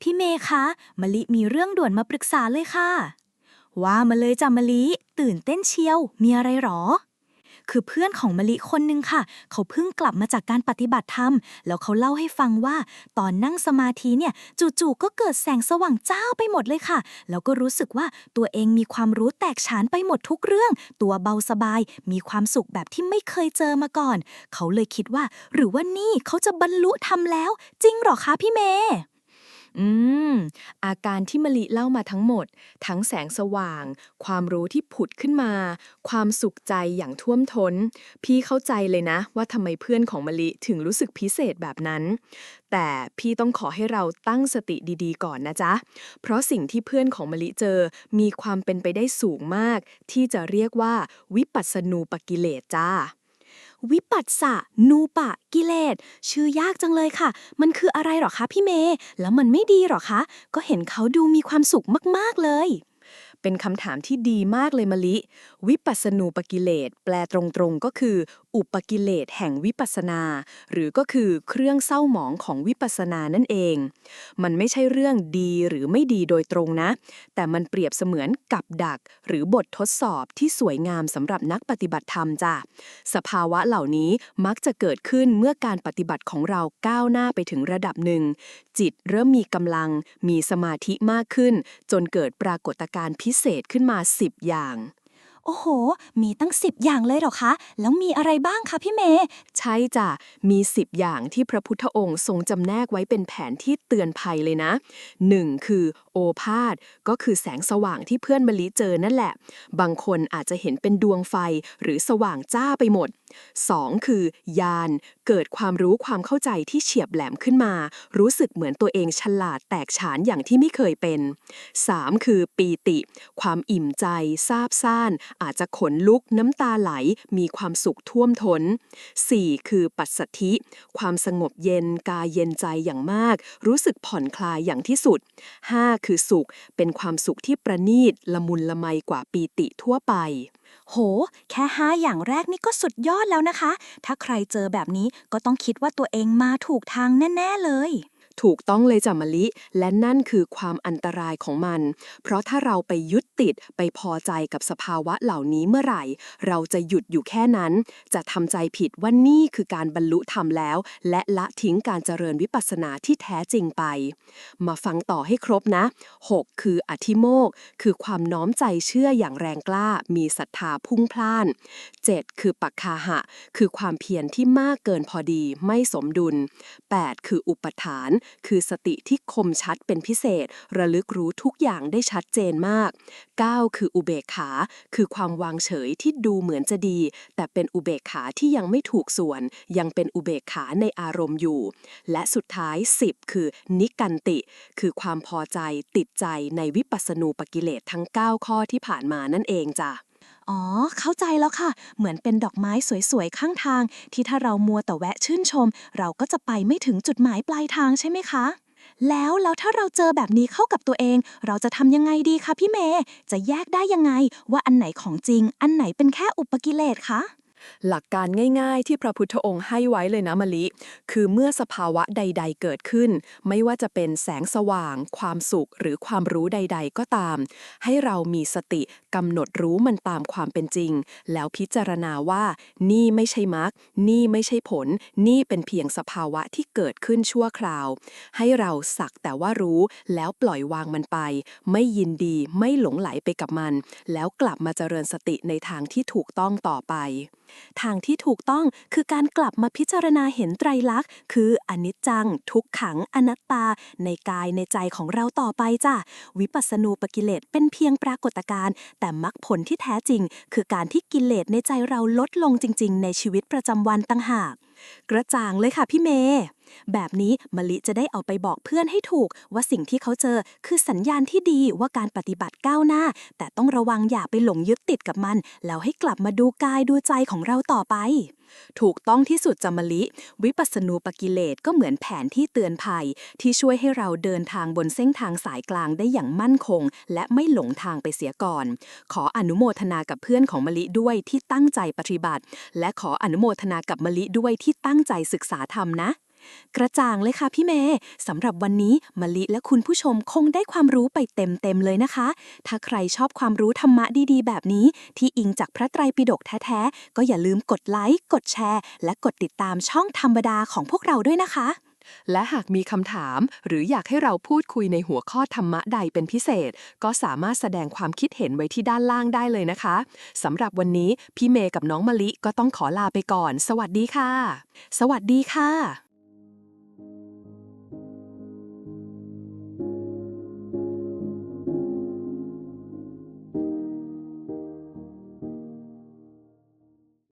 พี่เมย์คะมะลิมีเรื่องด่วนมาปรึกษาเลยค่ะ ว่ามาเลยจ้ะมะลิ ตื่นเต้นเชียว มีอะไรหรอ คือเพื่อนของมะลิคนหนึ่งค่ะ เขาเพิ่งกลับมาจากการปฏิบัติธรรม แล้วเขาเล่าให้ฟังว่า ตอนนั่งสมาธิเนี่ย จู่ๆก็เกิดแสงสว่างจ้าไปหมดเลยค่ะ แล้วก็รู้สึกว่าตัวเองมีความรู้แตกฉานไปหมดทุกเรื่อง ตัวเบาสบาย มีความสุขแบบที่ไม่เคยเจอมาก่อน เขาเลยคิดว่า หรือว่านี่เขาจะบรรลุธรรมแล้ว จริงหรอคะพี่เมย์ อืม อาการที่มะลิเล่ามาทั้งหมด ทั้งแสงสว่าง ความรู้ที่ผุดขึ้นมา ความสุขใจอย่างท่วมท้น พี่เข้าใจเลยนะ ว่าทำไมเพื่อนของมะลิถึงรู้สึกพิเศษแบบนั้น แต่พี่ต้องขอให้เราตั้งสติดีๆ ก่อนนะจ๊ะ เพราะสิ่งที่เพื่อนของมะลิเจอ มีความเป็นไปได้สูงมาก ที่จะเรียกว่าวิปัสสนูปกิเลสจ้า วิปัสสะนูปะกิเลสชื่อยากจังเลยค่ะ มันคืออะไรหรอคะพี่เมย์แล้วมันไม่ดีหรอคะ ก็เห็นเขาดูมีความสุขมาก ๆ เลย เป็นคำถามที่ดีมากเลยมะลิ วิปัสสนูปกิเลสแปลตรงๆก็คือ อุปกิเลสแห่งวิปัสนา หรือก็คือเครื่องเศร้าหมองของวิปัสสนานั่นเอง มันไม่ใช่เรื่องดีหรือไม่ดีโดยตรงนะ แต่มันเปรียบเสมือนกับดัก หรือบททดสอบที่สวยงามสำหรับนักปฏิบัติธรรมจ้ะสภาวะเหล่านี้มักจะเกิดขึ้นเมื่อการปฏิบัติของเราก้าวหน้าไปถึงระดับหนึ่ง จิตเริ่มมีกำลัง มีสมาธิมากขึ้น จนเกิดปรากฏการณ์พิเศษขึ้นมา 10 อย่าง โอ้โห มีตั้งสิบอย่างเลยเหรอคะ แล้วมีอะไรบ้างคะพี่เมย์ ใช่จ้ะ มี 10 อย่างที่พระพุทธองค์ทรงจำแนกไว้เป็นแผนที่เตือนภัยเลยนะ 1. คือโอภาษก็คือแสงสว่างที่เพื่อนมะลิเจอนั่นแหละ บางคนอาจจะเห็นเป็นดวงไฟหรือสว่างจ้าไปหมด 2. คือญาณเกิดความรู้ความเข้าใจที่เฉียบแหลมขึ้นมา รู้สึกเหมือนตัวเองฉลาดแตกฉานอย่างที่ไม่เคยเป็น 3. คือ ปีติ ความอิ่มใจซาบซ่าน อาจจะขนลุกน้ำตาไหล มีความสุขท่วมทน้น 4. คือปัสสธิ ความสงบเย็นกายเย็นใจอย่างมาก รู้สึกผ่อนคลายอย่างที่สุด 5. คือสุขเป็นความสุขที่ประณีตละมุนละไมกว่าปีติทั่วไปโห แค่ห้าอย่างแรกนี่ก็สุดยอดแล้วนะคะ ถ้าใครเจอแบบนี้ก็ต้องคิดว่าตัวเองมาถูกทางแน่ ๆ เลย ถูกต้องเลยจ้ะมะลิ และนั่นคือความอันตรายของมัน เพราะถ้าเราไปยึดติดไปพอใจกับสภาวะเหล่านี้เมื่อไหร่ เราจะหยุดอยู่แค่นั้น จะทำใจผิดว่านี่คือการบรรลุธรรมแล้ว และละทิ้งการเจริญวิปัสสนาที่แท้จริงไป มาฟังต่อให้ครบนะ 6. คืออธิโมกข์คือความน้อมใจเชื่ออย่างแรงกล้า มีศรัทธาพุ่งพล่าน 7. คือปักคาหะ คือความเพียรที่มากเกินพอดีไม่สมดุล 8. คืออุปทานคือสติที่คมชัดเป็นพิเศษ ระลึกรู้ทุกอย่างได้ชัดเจนมาก 9. คืออุเบกขา คือความวางเฉยที่ดูเหมือนจะดี แต่เป็นอุเบกขาที่ยังไม่ถูกส่วน ยังเป็นอุเบกขาในอารมณ์อยู่ และสุดท้าย 10 คือนิกันติ คือความพอใจติดใจในวิปัสสนูปกิเลสทั้ง 9 ข้อที่ผ่านมานั่นเองจ้ะ อ๋อ เข้าใจแล้วค่ะ เหมือนเป็นดอกไม้สวยๆ ข้างทาง ที่ถ้าเรามัวแต่แวะชื่นชม เราก็จะไปไม่ถึงจุดหมายปลายทางใช่ไหมคะ แล้วแล้วถ้าเราเจอแบบนี้เข้ากับตัวเอง เราจะทำยังไงดีคะพี่เมย์จะแยกได้ยังไง ว่าอันไหนของจริง อันไหนเป็นแค่อุปกิเลสคะ หลักการง่ายๆ ที่พระพุทธองค์ให้ไว้เลยนะมะลิ คือเมื่อสภาวะใด ๆ เกิดขึ้น ไม่ว่าจะเป็นแสงสว่าง ความสุขหรือความรู้ใด ๆ ก็ตาม ให้เรามีสติกำหนดรู้มันตามความเป็นจริง แล้วพิจารณาว่า นี่ไม่ใช่มรรคนี่ไม่ใช่ผล นี่เป็นเพียงสภาวะที่เกิดขึ้นชั่วคราว ให้เราสักแต่ว่ารู้แล้วปล่อยวางมันไป ไม่ยินดีไม่หลงไหลไปกับมัน แล้วกลับมาเจริญสติในทางที่ถูกต้องต่อไปทางที่ถูกต้องคือการกลับมาพิจารณาเห็นไตรลักษณ์ คืออนิจจัง ทุกขังอนัตตา ในกายในใจของเราต่อไปจ้ะวิปัสสนูปกิเลสเป็นเพียงปรากฏการณ์ แต่มรรคผลที่แท้จริง คือการที่กิเลสในใจเราลดลงจริง ๆ ในชีวิตประจำวันตั้งหากกระจ่างเลยค่ะพี่เมย์แบบนี้มะลิจะได้เอาไปบอกเพื่อนให้ถูก ว่าสิ่งที่เขาเจอคือสัญญาณที่ดีว่าการปฏิบัติก้าวหน้า แต่ต้องระวังอย่าไปหลงยึดติดกับมัน แล้วให้กลับมาดูกายดูใจของเราต่อไปถูกต้องที่สุดจามลิ วิปัสสนูปกิเลสก็เหมือนแผนที่เตือนภัย ที่ช่วยให้เราเดินทางบนเส้นทางสายกลางได้อย่างมั่นคง และไม่หลงทางไปเสียก่อน ขออนุโมทนากับเพื่อนของมลิด้วยที่ตั้งใจปฏิบัติ และขออนุโมทนากับมลิด้วยที่ตั้งใจศึกษาธรรมนะ กระจ่างเลยค่ะพี่เมย์สำหรับวันนี้มะลิและคุณผู้ชมคงได้ความรู้ไปเต็มๆเลยนะคะ ถ้าใครชอบความรู้ธรรมะดีๆ แบบนี้ ที่อิงจากพระไตรปิฎกแท้ๆ ก็อย่าลืมกดไลค์ กดแชร์ และกดติดตามช่องธรรมดาของพวกเราด้วยนะคะ และหากมีคำถาม หรืออยากให้เราพูดคุยในหัวข้อธรรมะใดเป็นพิเศษ ก็สามารถแสดงความคิดเห็นไว้ที่ด้านล่างได้เลยนะคะสำหรับวันนี้พี่เมย์กับน้องมะลิก็ต้องขอลาไปก่อน สวัสดีค่ะ สวัสดีค่ะ